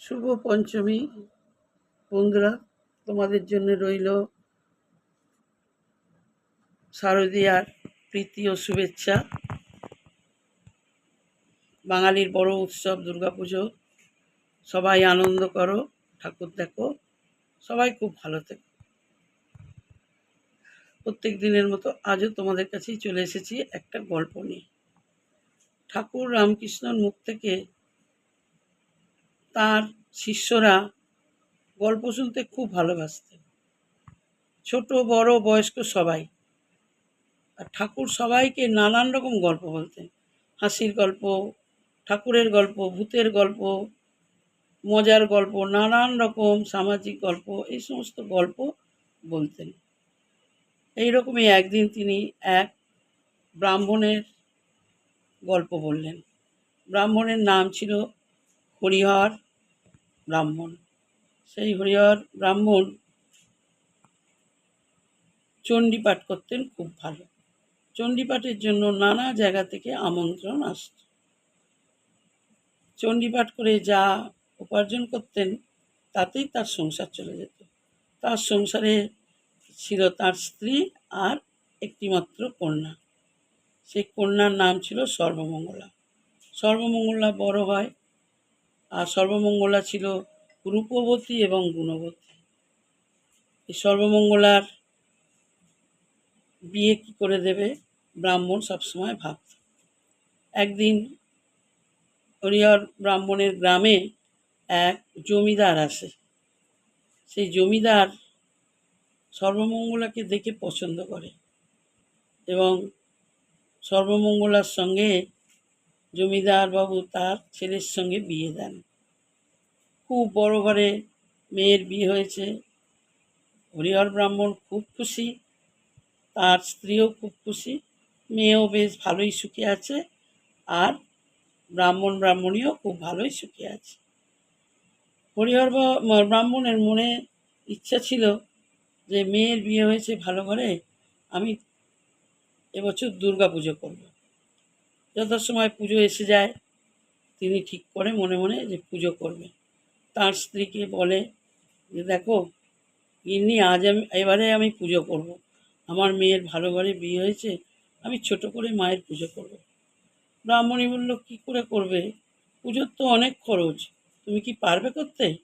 শুভ পঞ্চমী বন্ধুরা, তোমাদের জন্য রইল শারদীয়ার প্রীতি ও শুভেচ্ছা। বাঙালির বড় উৎসব দুর্গাপুজো, সবাই আনন্দ করো, ঠাকুর দেখো, সবাই খুব ভালো থেকো। প্রত্যেক দিনের মতো আজও তোমাদের কাছেই চলে এসেছি একটা গল্প নিয়ে। ঠাকুর রামকৃষ্ণর মুখ থেকে তার শিষ্যরা গল্প শুনতে খুব ভালোবাসতেন। ছোট, বড়, বয়স্ক সবাই। আর ঠাকুর সবাইকে নানান রকম গল্প বলতেন। হাসির গল্প, ঠাকুরের গল্প, ভূতের গল্প, মজার গল্প, নানান রকম সামাজিক গল্প, এই সমস্ত গল্প বলতেন। এই রকমই একদিন তিনি এক ব্রাহ্মণের গল্প বললেন। ব্রাহ্মণের নাম ছিল হরিহর। ব্রাহ্মণ। সেই হরিহর ব্রাহ্মণ চণ্ডীপাঠ করতেন খুব ভালো। চণ্ডীপাঠের জন্য নানা জায়গা থেকে আমন্ত্রণ আসত। চণ্ডীপাঠ করে যা উপার্জন করতেন, তাতেই তার সংসার চলে যেত। তার সংসারে ছিল তার স্ত্রী আর একটিমাত্র কন্যা। সেই কন্যার নাম ছিল সর্বমঙ্গলা। সর্বমঙ্গলা বড় হয় আর সর্বমঙ্গলা ছিল রূপবতী এবং গুণবতী। এই সর্বমঙ্গলার বিয়ে কি করে দেবে? ব্রাহ্মণ সবসময় ভাবত। একদিন হরিহর ব্রাহ্মণের গ্রামে এক জমিদার আসে। সেই জমিদার সর্বমঙ্গলাকে দেখে পছন্দ করে এবং সর্বমঙ্গলার সঙ্গে জমিদার বাবু তার ছেলের সঙ্গে বিয়ে দেন। খুব বড় ঘরে মেয়ের বিয়ে হয়েছে। হরিহর ব্রাহ্মণ খুব খুশি, তার স্ত্রীও খুব খুশি, মেয়েও বেশ ভালোই সুখে আছে আর ব্রাহ্মণ ব্রাহ্মণীও খুব ভালোই সুখে আছে। হরিহর ব্রাহ্মণের মনে ইচ্ছা ছিল যে মেয়ের বিয়ে হয়েছে ভালো ঘরে, আমি এবছর দুর্গা পুজো করব। যথাসময় পুজো এসে যায়, তিনি ঠিক করে মনে মনে যে পুজো করবে। তার স্ত্রীকে বলে যে, দেখো, গিন্নি, আজ আমি, এবারে আমি পুজো করব। আমার মেয়ের ভালো ঘরে বিয়ে হয়েছে, আমি ছোট করে মায়ের পুজো করব। ব্রাহ্মণী বলল, কী করে করবে? পুজোর তো অনেক খরচ। তুমি কি পারবে করতে?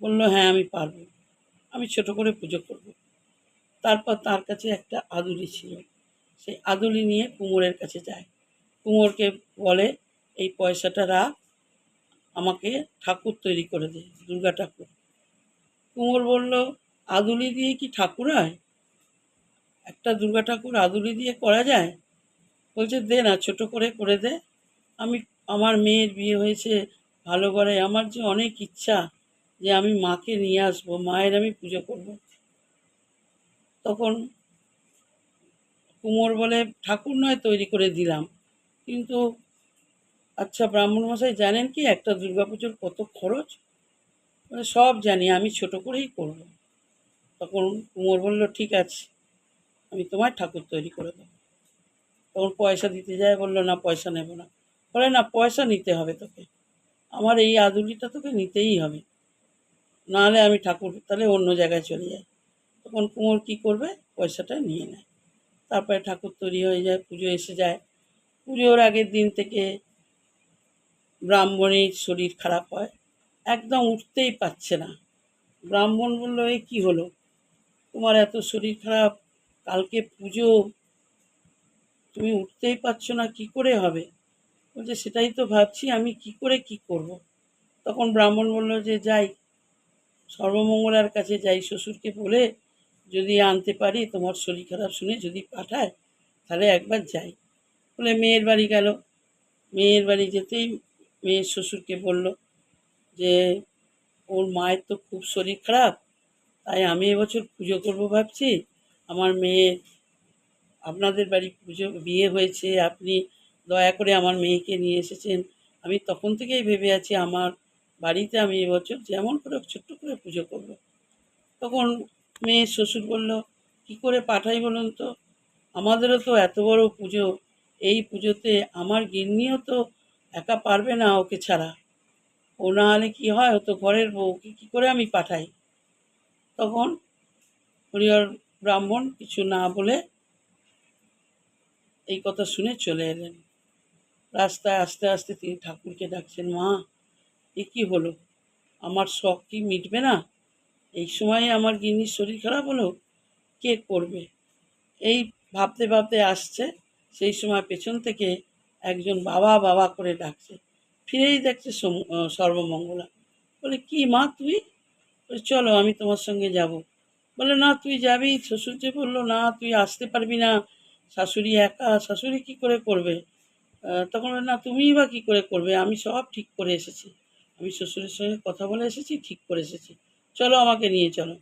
বলল হ্যাঁ আমি পারব। আমি ছোট করে পুজো করব। তারপর তার কাছে একটা আদুলি ছিল। সেই আদুলি নিয়ে কুমোরের কাছে যায়। কুমোরকে বলে, এই পয়সাটা রাখ, আমাকে ঠাকুর তৈরি করে দে, দুর্গা ঠাকুর। কুমোর বলল, আদুলি দিয়ে কি ঠাকুর হয়? একটা দুর্গা ঠাকুর আদুলি দিয়ে করা যায়? বলছে, দে না, ছোট করে করে দে। আমি, আমার মেয়ের বিয়ে হয়েছে ভালো করে। আমার যে অনেক ইচ্ছা যে আমি মাকে নিয়ে আসব, মায়ের আমি পুজো করব। তখন কুমোর বলে, ঠাকুর নয়, তৈরি করে দিলাম। কিন্তু আচ্ছা ব্রাহ্মণ মশাই জানেন কি, একটা দুর্গাপুজোর কত খরচ? মানে সব জানি, আমি ছোট করেই করব। তখন কুমোর বলল, ঠিক আছে, আমি তোমার ঠাকুর তৈরি করে দেবো। তখন পয়সা দিতে যায়, বলল, না, পয়সা নেব না। বলে, না, পয়সা নিতে হবে তোকে। আমার এই আদুলিটা তোকে নিতেই হবে। নাহলে আমি ঠাকুর, তাহলে অন্য জায়গায় চলে যাই। তখন কুমোর কী করবে? পয়সাটা নিয়ে নেয়। তারপরে ঠাকুর তৈরি হয়ে যায়, পুজো এসে যায়। পুজোর আগের দিন থেকে ব্রাহ্মণের শরীর খারাপ হয়। একদম উঠতেই পারছে না। ব্রাহ্মণ বলল, এ কী হলো? তোমার এত শরীর খারাপ, কালকে পুজো। তুমি উঠতেই পারছ না, কি করে হবে? বলছে, সেটাই তো ভাবছি, আমি কি করে কি করব। তখন ব্রাহ্মণ বলল যে, যাই, সর্বমঙ্গলার কাছে যাই, শ্বশুরকে বলে যদি আনতে পারি, তোমার শরীর খারাপ শুনে যদি পাঠায়, তাহলে একবার যাই। বলে মেয়ের বাড়ি গেল। মেয়ের বাড়ি যেতেই মেয়ের শ্বশুরকে বলল যে, ওর মায়ের তো খুব শরীর খারাপ, তাই আমি এবছর পুজো করব ভাবছি। আমার মেয়ে আপনাদের বাড়ি পুজো, বিয়ে হয়েছে, আপনি দয়া করে আমার মেয়েকে নিয়ে এসেছেন। আমি তখন থেকেই ভেবে আছি আমার বাড়িতে আমি এবছর যেমন করে ছোট্ট করে পুজো করব। তখন মেয়ের শ্বশুর বলল, কী করে পাঠাই বলুন তো? আমাদেরও তো এত বড় পুজো এই পুজোতে আমার গিন্নিও তো একা পারবে না ওকে ছাড়া। ও না হলে কী হয়? ও তো ঘরের বউকে কী করে আমি পাঠাই? তখন হরিহর ব্রাহ্মণ কিছু না বলে এই কথা শুনে চলে এলেন। রাস্তায় আস্তে আস্তে তিনি ঠাকুরকে ডাকছেন, মা, এ কী হলো? আমার শখ কি মিটবে না? এই সময়ে আমার গিন্নির শরীর খারাপ হলো? কে করবে? এই ভাবতে ভাবতে আসছে সেই সময় পেছন থেকে একজন বাবা বাবা করে ডাকছে। ফিরেই দেখছে সর্বমঙ্গলা। বলে কি মা তুই? বলে, চলো আমি তোমার সঙ্গে যাব। বলে না তুই যাবি? শ্বশুর যে বলল না তুই আসতে পারবি না। শাশুড়ি একা শাশুড়ি কি করে করবে? তখন না তুমিই বা কী করে করবে? আমি সব ঠিক করে এসেছি। আমি শ্বশুরের সঙ্গে কথা বলে এসেছি ঠিক করে এসেছি। চলো আমাকে নিয়ে চলো।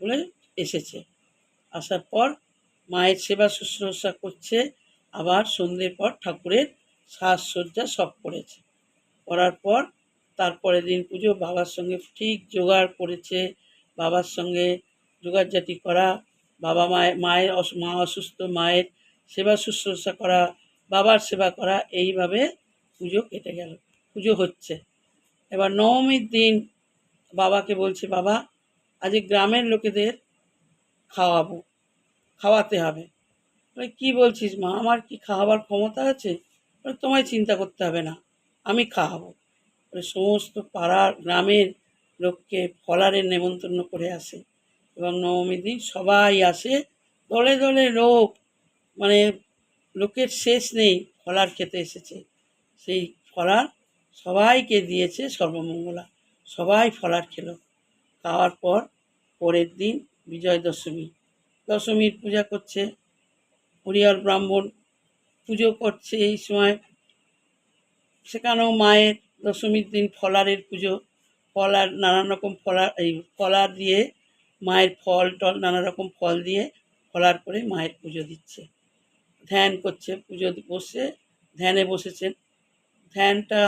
বলে এসেছে। আসার পর মায়ের সেবা শুশ্রূষা করছে। আবার সন্ধ্যের পর ঠাকুরের সাজসজ্জা সব করেছে। করার পর তারপরের দিন পুজো, বাবার সঙ্গে ঠিক জোগাড় করেছে, বাবার সঙ্গে জোগাড়জাটি করা, বাবা মায়ের মায়ের মা অসুস্থ, মায়ের সেবা শুশ্রূষা করা, বাবার সেবা করা, এইভাবে পুজো কেটে গেল, পুজো হচ্ছে। এবার নবমীর দিন বাবাকে বলছে, বাবা, আজ গ্রামের লোকেদের খাওয়াবো, খাওয়াতে হবে। বলে, কী বলছিস মা? আমার কি খাওয়াবার ক্ষমতা আছে? বলে, তোমায় চিন্তা করতে হবে না, আমি খাওয়াবো। বলে, সমস্ত পাড়ার গ্রামের লোককে ফলারের নেমন্তন্ন করে আসে এবং নবমীর দিন সবাই আসে। দলে দলে লোক মানে লোকের শেষ নেই, ফলার খেতে এসেছে। সেই ফলার সবাইকে দিয়েছে সর্বমঙ্গলা, সবাই ফলার খেলো। খাওয়ার পর পরের দিন বিজয় দশমী দশমীর পূজা করছে। হরিহর ব্রাহ্মণ পুজো করছে এই সময়। সেখানেও মায়ের দশমীর দিন ফলারের পুজো। ফলার নানান রকম ফলার এই ফলার দিয়ে মায়ের ফল টল নানা রকম ফল দিয়ে ফলার করে মায়ের পুজো দিচ্ছে। ধ্যান করছে, পুজো বসে, ধ্যানে বসেছেন। ধ্যানটা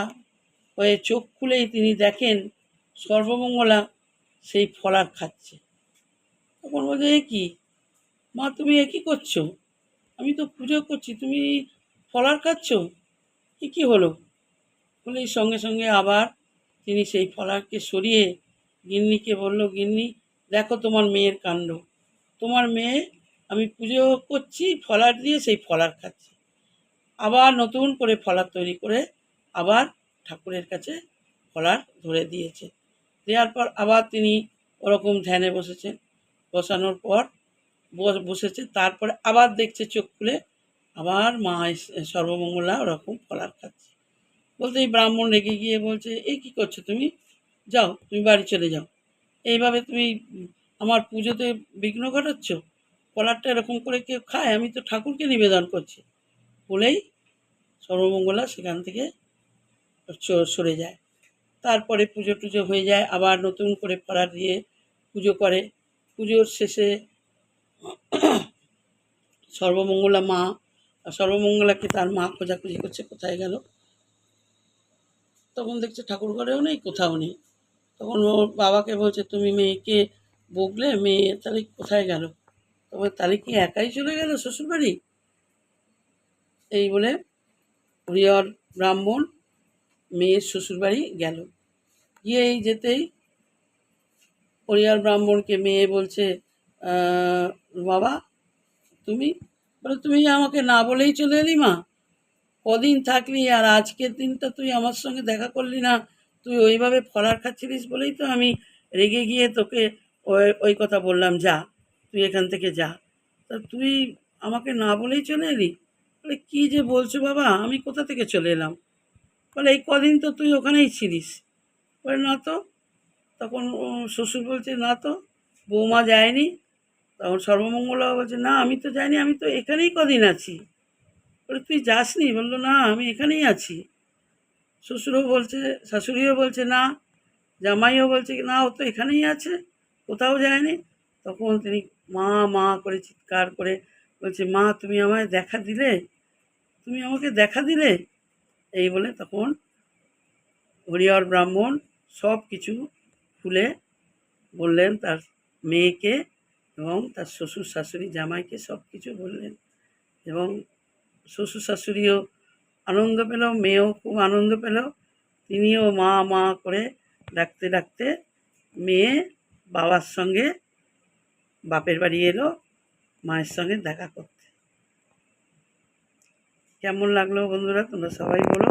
হয়ে চোখ খুলেই তিনি দেখেন সর্বমঙ্গলা সেই ফলার খাচ্ছে। তখন বলছে, এ কি? মা তুমি এ কী করছ? আমি তো পুজো করছি, তুমি ফলার খাচ্ছ? এ কী হলো? বলে সঙ্গে সঙ্গে আবার তিনি সেই ফলারকে সরিয়ে গিন্নিকে বলল, গিন্নি, দেখো তোমার মেয়ের কাণ্ড। তোমার মেয়ে, আমি পুজো করছি, ফলার দিয়ে সেই ফলার খাচ্ছি। আবার নতুন করে ফলার তৈরি করে আবার ঠাকুরের কাছে ফলার ধরে দিয়েছে। দেওয়ার পর আবার তিনি ওরকম ধ্যানে বসেছেন। বসানোর পর বসেছে, তারপরে আবার দেখছে চোখ খুলে, আবার মা সর্বমঙ্গলা ওরকম ফলার খাচ্ছে। বলতে এই ব্রাহ্মণ রেগে গিয়ে বলছে, এই কী করছ তুমি? যাও, তুমি বাড়ি চলে যাও। এইভাবে তুমি আমার পুজোতে বিঘ্ন ঘটাচ্ছ? ফলারটা এরকম করে কেউ খায়, আমি তো ঠাকুরকে নিবেদন করছি। বলেই সর্বমঙ্গলা সেখান থেকে সরে যায়। তারপরে পুজো টুজো হয়ে যায়, আবার নতুন করে ফলার দিয়ে পুজো করে। পুজোর শেষে সর্বমঙ্গলা মা সর্বমঙ্গলাকে তার মা খোঁজাখুঁজি করছে কোথায় গেল? তখন দেখছে ঠাকুর ঘরেও নেই কোথাও নেই। তখন ওর বাবাকে বলছে তুমি মেয়েকে বকলে মেয়ে তাহলে কোথায় গেল? তবে তাহলে কি একাই চলে গেল শ্বশুরবাড়ি? এই বলে হরিহর ব্রাহ্মণ মেয়ের শ্বশুরবাড়ি গেল। গিয়ে এই যেতেই হরিহর ব্রাহ্মণকে মেয়ে বলছে "আহ, বাবা, তুমি? বলে, তুমি আমাকে না বলেই চলে এলি মা। কদিন থাকলি আর আজকের দিনটা তুই আমার সঙ্গে দেখা করলি না। তুই ওইভাবে ফলার খাচ্ছিলিস বলেই তো আমি রেগে গিয়ে তোকে ওই ওই কথা বললাম, যা, তুই এখান থেকে যা। তা তুই আমাকে না বলেই চলে এলি? বলে, কী যে বলছো বাবা, আমি কোথা থেকে চলে এলাম? বলে, এই কদিন তো তুই ওখানেই ছিলিস। বলে, না তো। তখন শ্বশুর বলছে, না তো, বৌমা যায়নি। তখন সর্বমঙ্গলা বলছে, না, আমি তো যাইনি, আমি তো এখানেই কদিন আছি। বলে, তুই যাসনি? বলল, না, আমি এখানেই আছি। শ্বশুরও বলছে, শাশুড়িও বলছে, না। জামাইও বলছে, না, ও তো এখানেই আছে, কোথাও যায়নি। তখন তিনি মা মা করে চিৎকার করে বলছে, মা, তুমি আমায় দেখা দিলে? তুমি আমাকে দেখা দিলে? এই বলে তখন হরিহর ব্রাহ্মণ সব কিছু খুলে বললেন তার মেয়েকে। এবং তার শ্বশুর শাশুড়ি জামাইকে সব কিছু বললেন এবং শ্বশুর শাশুড়িও আনন্দ পেল, মেয়েও খুব আনন্দ পেল। তিনিও মা মা করে ডাকতে ডাকতে মেয়ে বাবার সঙ্গে বাপের বাড়ি এলো, মায়ের সঙ্গে দেখা করতে। কেমন লাগল বন্ধুরা, তোমরা সবাই বলো।